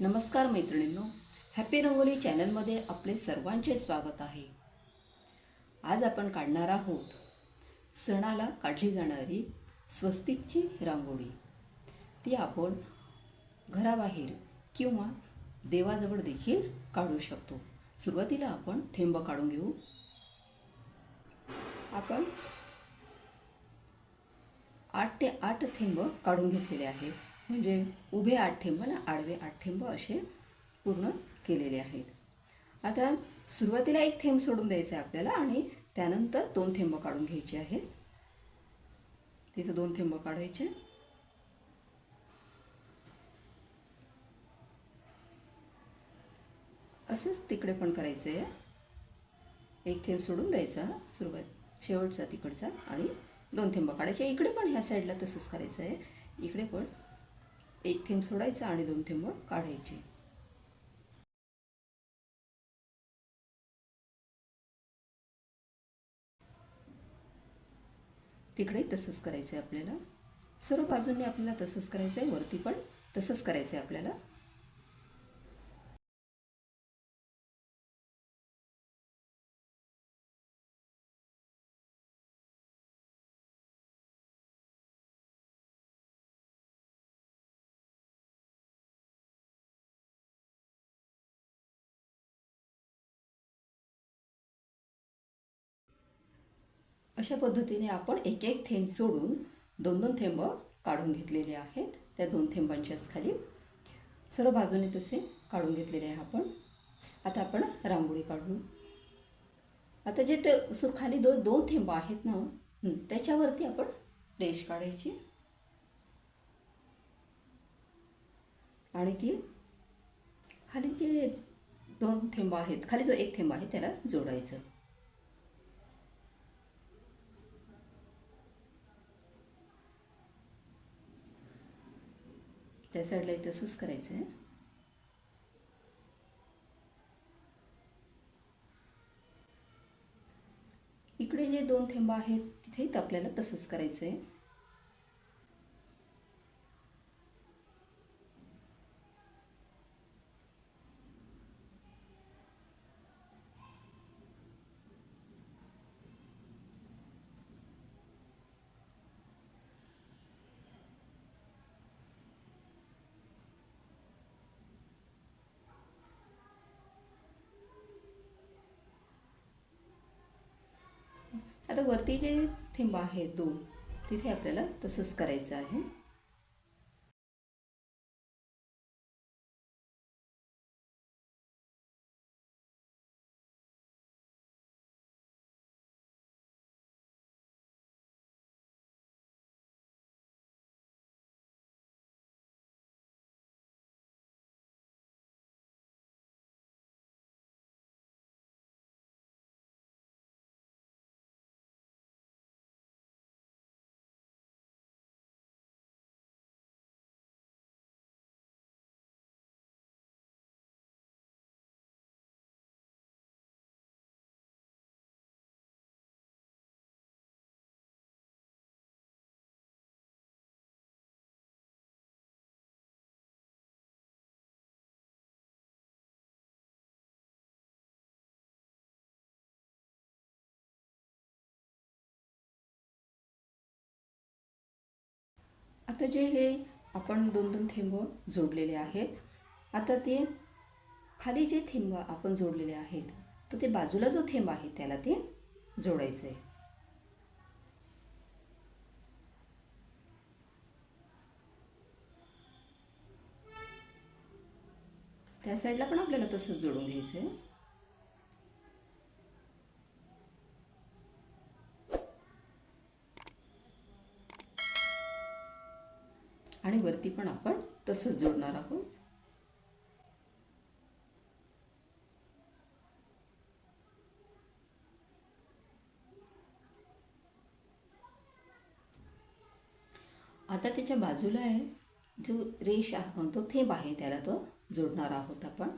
नमस्कार मैत्रिणींनो हॅपी रंगोली चॅनलमध्ये आपले सर्वांचे स्वागत आहे. आज आपण काढणार आहोत सणाला काढली जाणारी स्वस्तिकची रांगोळी. ती आपण घराबाहेर किंवा देवाजवळ देखील काढू शकतो. सुरुवातीला आपण थेंब काढून घेऊ. आपण आठ ते आठ थेंब काढून घेतलेले आहेत. म्हणजे उभे आठ थेंब आणि आडवे आठ थेंब असे पूर्ण केलेले आहेत. आता सुरुवातीला एक थेंब सोडून द्यायचा आहे आपल्याला आणि त्यानंतर दोन थेंब काढून घ्यायचे आहेत. तिथं दोन थेंब काढायचे. असंच तिकडे पण करायचं आहे एक थेंब सोडून द्यायचा सुरुवात शेवटचा तिकडचा आणि दोन थेंब काढायचे. इकडे पण ह्या साईडला तसंच करायचं आहे इकडे पण एक थेंब सोडायचा आणि दोन थेंब काढायचे. तिकडे तसंच करायचं आहे आपल्याला. सर्व बाजूंनी आपल्याला तसंच करायचं आहे वरती पण तसंच करायचं आहे आपल्याला. अशा पद्धतीने आपण एक एक थेंब सोडून दोन दोन थेंब काढून घेतलेले आहेत. त्या दोन थेंबांच्याच खाली सर्व बाजूने तसे काढून घेतलेले आहे आपण. आता आपण रांगोळी काढू. आता जे ते सुर खाली दो दोन थेंब आहेत ना त्याच्यावरती आपण रेष काढायची. आणि ती खाली जे दोन थेंब आहेत खाली जो एक थेंब आहे त्याला जोडायचं. त्या साईडला तसंच करायचं आहे. इकडे जे दोन थेंब आहेत तिथेही आपल्याला तसंच करायचं आहे. आता वरती जे थेंब आहेत दोन तिथे आपल्याला तसंच करायचं आहे. आता जे हे आपण दोन दोन थेंब जोडलेले आहेत आता ते खाली जे थेंब आपण जोडलेले आहेत तर ते बाजूला जो थेंब आहे त्याला ते जोडायचं आहे त्या साईडला पण आपल्याला तसंच जोडून घ्यायचं आहे आणि वरती पण आपण तसंच जोडणार आहोत. आता त्याच्या बाजूला आहे जो रेष आहे तो थेंब आहे त्याला तो जोडणार आहोत आपण.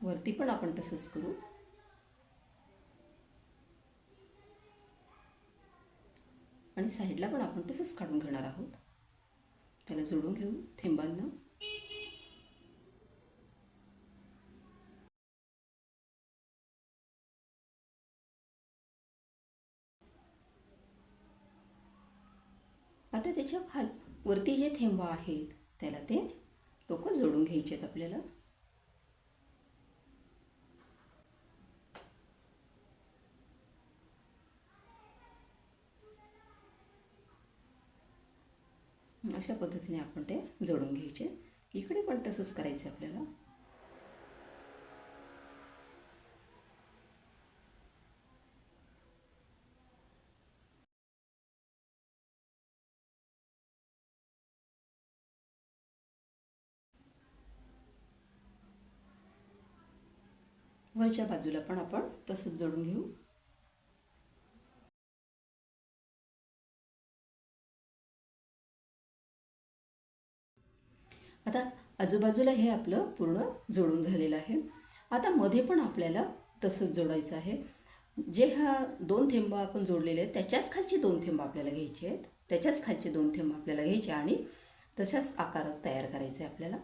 वरती पण आपण तसंच करू. आणि साईडला पण आपण तसंच काढून घेणार आहोत. त्याला जोडून घेऊ थेंबांना. आता त्याच्या खाल वरती जे थेंबा आहेत त्याला ते लोक जोडून घ्यायचे आहेत आपल्याला. अशा पद्धतीने आपण ते जोडून घ्यायचे. इकडे पण तसंच करायचं आपल्याला. वरच्या बाजूला पण आपण तसंच जोडून घेऊ. आजूबाजूला हे आपलं पूर्ण जोडून झालेलं आहे. आता मध्ये पण आपल्याला तसंच जोडायचं आहे. जे हा दोन थेंब आपण जोडलेले आहेत त्याच्याच खालचे दोन थेंब आपल्याला घ्यायचे आहेत. त्याच्याच खालचे दोन थेंब आपल्याला घ्यायचे आणि तशाच आकारात तयार करायचे आहे आपल्याला.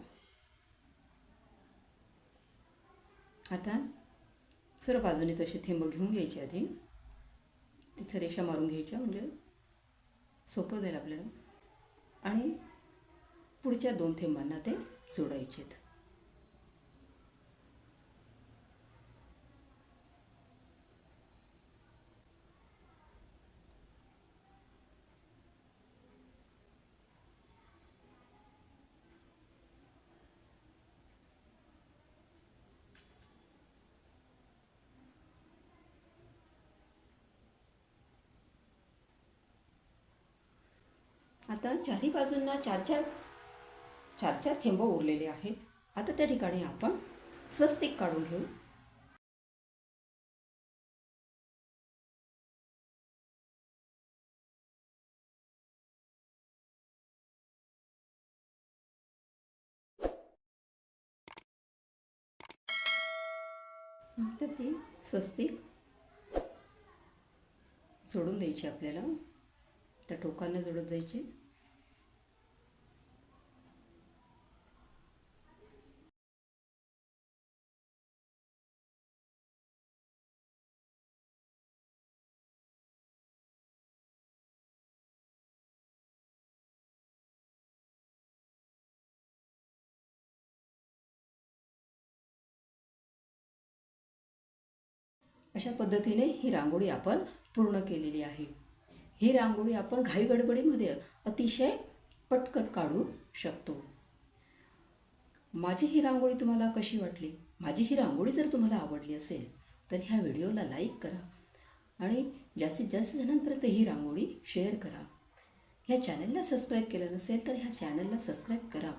आता सर्व बाजूने तसे थेंब घेऊन घ्यायचे आधी. तिथं रेषा मारून घ्यायच्या म्हणजे सोपं जाईल आपल्याला. आणि पुढच्या दोन थेंबांना ते जोडायचे आहेत आता चारही बाजूंना चार चार चार चार थेंब उरलेले आहेत. आता त्या ठिकाणी आपण स्वस्तिक काढून घेऊ. तर ती स्वस्तिक जोडून द्यायची आपल्याला. त्या टोकांना जोडत जायचे. अशा पद्धतीने ही रांगोळी आपण पूर्ण केलेली आहे. ही रांगोळी आपण घाई गडबडीमध्ये अतिशय पटकन काढू शकतो. माझी ही रांगोळी तुम्हाला कशी वाटली? माझी ही रांगोळी जर तुम्हाला आवडली असेल तर ह्या व्हिडिओला लाईक करा आणि जास्तीत जास्त जणांपर्यंत ही रांगोळी शेअर करा. ह्या चॅनलला सबस्क्राईब केलं नसेल तर ह्या चॅनलला सबस्क्राईब करा.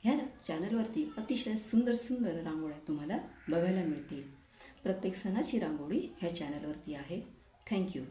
ह्या चॅनलवरती अतिशय सुंदर सुंदर रांगोळ्या तुम्हाला बघायला मिळतील. प्रत्येक सणाची रांगोळी ह्या चॅनलवरती आहे. थँक्यू